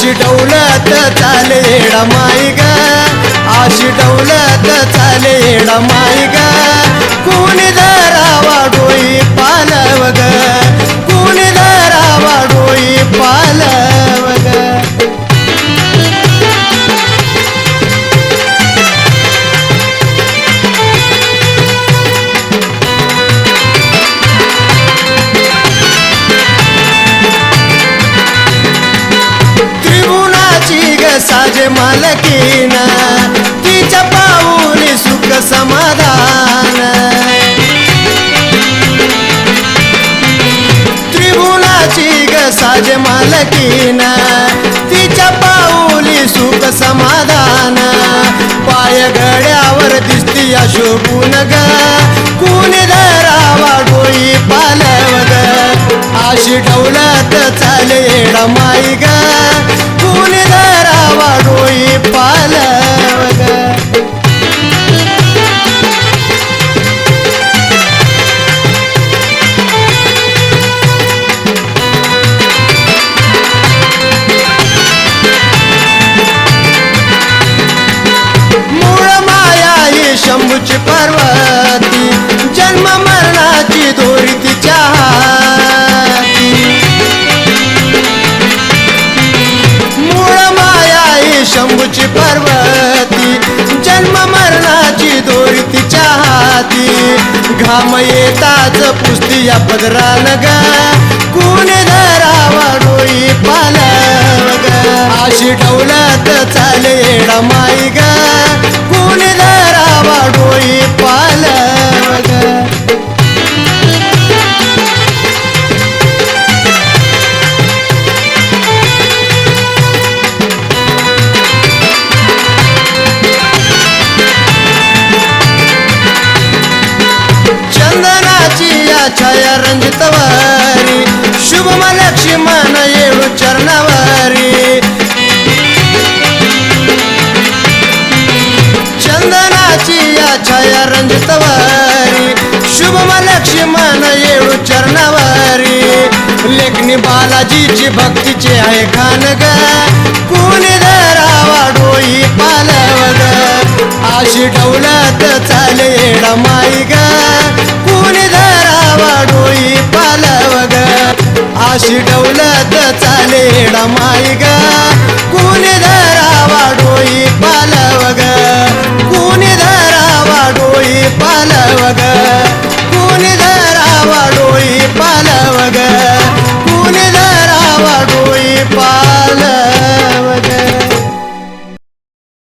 شي دولت تعالی ډمای मालकीना तिच्या पाऊली सुख समाधान. त्रिभुवनाची ग साज मालकीना तिच्या पाऊली सुख समाधान. पाय गड्यावर दिसती अशोभून ग कुणी धरावा डोई पालव ग आशी डौलत चाले माई ग ही पार्वती जन्म मरणाची दोरी तिच्या मूळ माया ही शंभूची पार्वती जन्म मरणाची दोरी तिच्या हाती. घाम येताच पुस्ती या पदरान ग कुणी धरावा डोई पाल अशी डौलत चाले येडा छाया रंजितवारी शुभम लक्ष्मण येळू चरणावारी. लेखनी बालाजीची भक्तीचे आहे खान ग कुणी धरावा डोई पालव ग आशी डौलत चाले येडा माई ग कुणी धरावा डोई पालव ग आशी डौलत Floripa